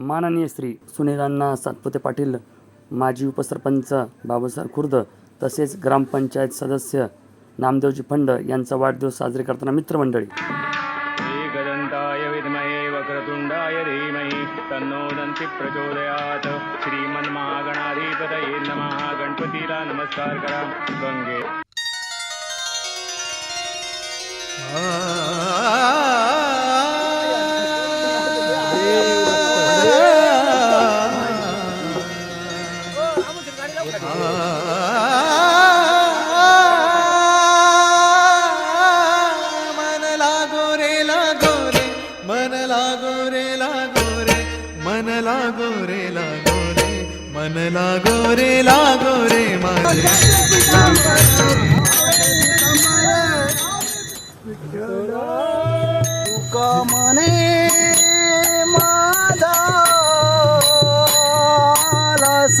माननीय श्री सुनीलांना सातपुते पाटील माजी उपसरपंच बाबासाहेब खुर्द तसेच ग्रामपंचायत सदस्य नामदेवजी फंड यांचा वाढदिवस साजरे करताना मित्रमंडळी. प्रचोदयात्. श्रीमन्महागणाधिपतये नमः. गणपतीला नमस्कार करा. गंगे. मन लागो रे लागो रे मन लागो रे लागो रे मन लागो रे लागो रे मन लागो रे लागो रे माझे तुका म्हणे माझा आलास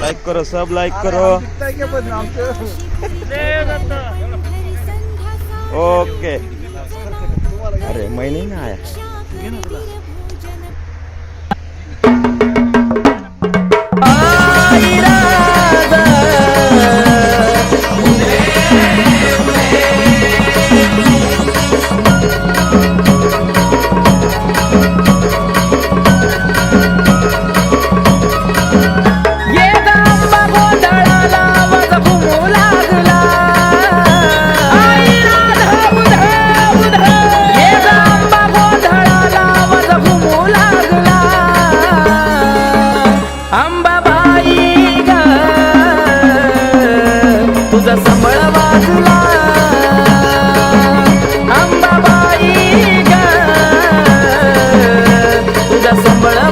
लाईक करो सब लाईक करो। ओके अरे मैं नहीं ना आया।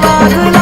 বাধা